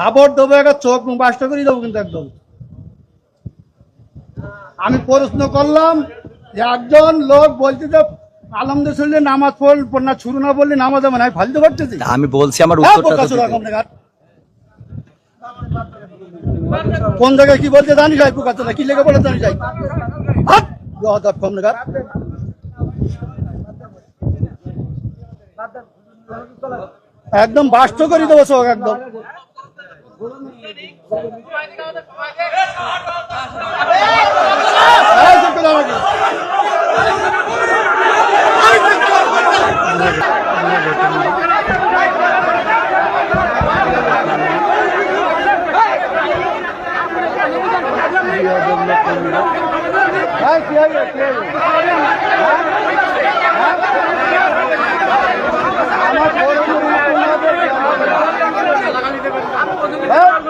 হাবড় দেবো একটা চোখ বাস্ট করে দেবো কিন্তু একদম। আমি প্রশ্ন করলাম যে একজন লোক বলছে যে আলমদের শরীরে নামাজ পড়ল না ছুরু না বললে নামাজ হবে না আমি ফালতে পারতেছি আমি বলছি আমার হ্যাঁ, উত্তরটা। কোন জায়গায় কি বলতে জানি যাই কি লেগে বলে জানি যাই। একদম বাস্ত করে দেবো চোখ একদম। এই চুপ করে আমাকে। এই,